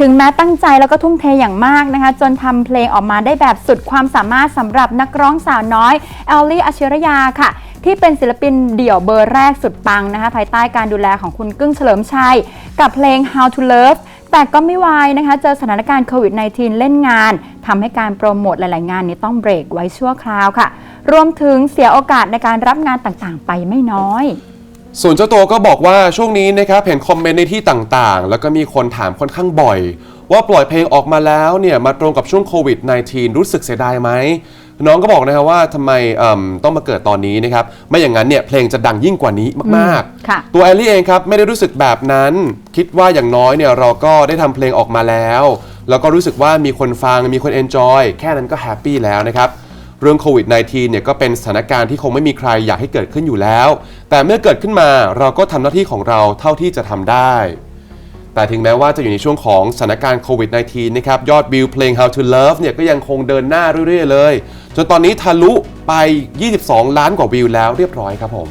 ถึงแม้ตั้งใจแล้วก็ทุ่มเทอย่างมากนะคะ จนทำเพลงออกมาได้แบบสุดความสามารถสำหรับนักร้องสาวน้อยแอลลี่อชิรยาค่ะ ที่เป็นศิลปินเดี่ยวเบอร์แรกสุดปังนะคะ ภายใต้การดูแลของคุณกึ้งเฉลิมชัย กับเพลง How to Love แต่ก็ไม่วายนะคะ เจอสถานการณ์โควิด -19 เล่นงานทำให้การโปรโมทหลาย ๆ งานนี้ต้องเบรกไว้ชั่วคราวค่ะ รวมถึงเสียโอกาสในการรับงานต่าง ๆ ไปไม่น้อย ส่วนเจ้าตัวก็บอกว่าช่วงนี้นะครับเห็นคอมเมนต์ในที่ต่างๆ แล้วก็มีคนถามค่อนข้างบ่อย ว่าปล่อยเพลงออกมาแล้วเนี่ยมาตรงกับช่วงโควิด -19 รู้สึกเสียดายไหมน้องก็บอกนะครับว่าทำไมเอิ่มต้องมาเกิดตอนนี้นะครับไม่อย่างนั้นเนี่ยเพลงจะดังยิ่งกว่านี้มากค่ะๆตัวแอลลี่เองครับไม่ได้รู้สึกแบบนั้น คิดว่าอย่างน้อยเนี่ยเราก็ได้ทำเพลงออกมาแล้ว แล้วก็รู้สึกว่ามีคนฟังมีคนเอนจอยแค่นั้นก็แฮปปี้แล้วนะครับ เรื่องโควิด -19 เนี่ยก็เป็นสถานการณ์ที่คงไม่มีใครอยากให้เกิดขึ้นอยู่แล้ว แต่เมื่อเกิดขึ้นมาเราก็ทำหน้าที่ของเราเท่าที่จะทำได้ แต่ถึงแม้ว่าจะอยู่ในช่วงของสถานการณ์โควิด -19 นะครับ ยอดวิวเพลง How to Love เนี่ยก็ยังคงเดินหน้าเรื่อยๆเลย จนตอนนี้ทะลุไป 22 ล้านกว่าวิวแล้วเรียบร้อยครับผม